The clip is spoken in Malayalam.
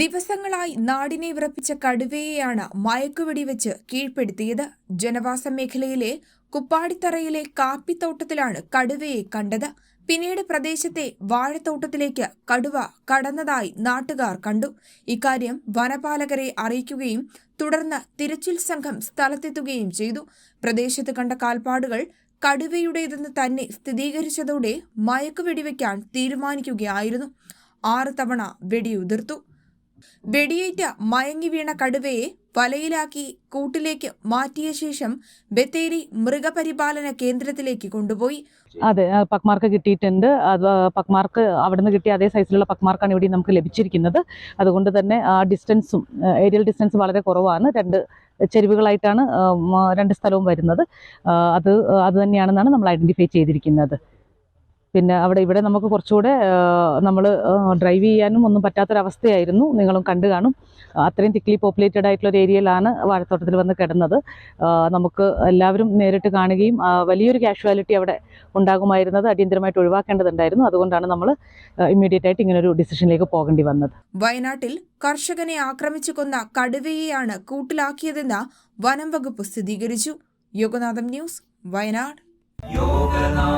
ദിവസങ്ങളായി നാടിനെ വിറപ്പിച്ച കടുവയെയാണ് മയക്കുവെടിവെച്ച് കീഴ്പ്പെടുത്തിയത്. ജനവാസ മേഖലയിലെ കുപ്പാടിത്തറയിലെ കാപ്പിത്തോട്ടത്തിലാണ് കടുവയെ കണ്ടത്. പിന്നീട് പ്രദേശത്തെ വാഴത്തോട്ടത്തിലേക്ക് കടുവ കടന്നതായി നാട്ടുകാർ കണ്ടു. ഇക്കാര്യം വനപാലകരെ അറിയിക്കുകയും തുടർന്ന് തിരച്ചിൽ സംഘം സ്ഥലത്തെത്തുകയും ചെയ്തു. പ്രദേശത്ത് കണ്ട കാൽപ്പാടുകൾ കടുവയുടേതെന്ന് തന്നെ സ്ഥിരീകരിച്ചതോടെ മയക്കുവെടിവെക്കാൻ തീരുമാനിക്കുകയായിരുന്നു. ആറ് തവണ വെടിയുതിർത്തു വെടിയേറ്റ മയങ്ങി വീണ കടുവയെ വലയിലാക്കി കൂട്ടിലേക്ക് മാറ്റിയ ശേഷം ബത്തേരി മൃഗപരിപാലന കേന്ദ്രത്തിലേക്ക് കൊണ്ടുപോയി. അതെ പക്മാർക്ക് കിട്ടിയിട്ടുണ്ട്. അത് പക്മാർക്ക് അവിടുന്ന് കിട്ടിയ അതേ സൈസിലുള്ള പക്മാർക്കാണ് ഇവിടെ നമുക്ക് ലഭിച്ചിരിക്കുന്നത്. അതുകൊണ്ട് തന്നെ ആ ഡിസ്റ്റൻസും ഏരിയൽ ഡിസ്റ്റൻസ് വളരെ കുറവാണ്. രണ്ട് ചെരുവുകളായിട്ടാണ് രണ്ട് സ്ഥലവും വരുന്നത്. അത് അത് തന്നെയാണെന്നാണ് നമ്മൾ ഐഡന്റിഫൈ ചെയ്തിരിക്കുന്നത്. പിന്നെ അവിടെ ഇവിടെ നമുക്ക് കുറച്ചുകൂടെ നമ്മൾ ഡ്രൈവ് ചെയ്യാനും ഒന്നും പറ്റാത്തൊരവസ്ഥയായിരുന്നു. നിങ്ങളും കണ്ടു കാണും. അത്രയും തിക്ലി പോപ്പുലേറ്റഡ് ആയിട്ടുള്ള ഒരു ഏരിയയിലാണ് വാഴത്തോട്ടത്തിൽ വന്ന് കിടന്നത്. നമുക്ക് എല്ലാവരും നേരിട്ട് കാണുകയും വലിയൊരു കാഷ്വാലിറ്റി അവിടെ ഉണ്ടാകുമായിരുന്നത് അടിയന്തരമായിട്ട് ഒഴിവാക്കേണ്ടതുണ്ടായിരുന്നു. അതുകൊണ്ടാണ് നമ്മൾ ഇമ്മീഡിയറ്റ് ആയിട്ട് ഇങ്ങനെ ഒരു ഡിസിഷനിലേക്ക് പോകേണ്ടി വന്നത്. വയനാട്ടിൽ കർഷകനെ ആക്രമിച്ചു കൊന്ന കടുവയെയാണ് കൂട്ടിലാക്കിയതെന്ന് വനം വകുപ്പ് സ്ഥിരീകരിച്ചു. യോഗനാഥം ന്യൂസ് വയനാട്. യോഗനാഥം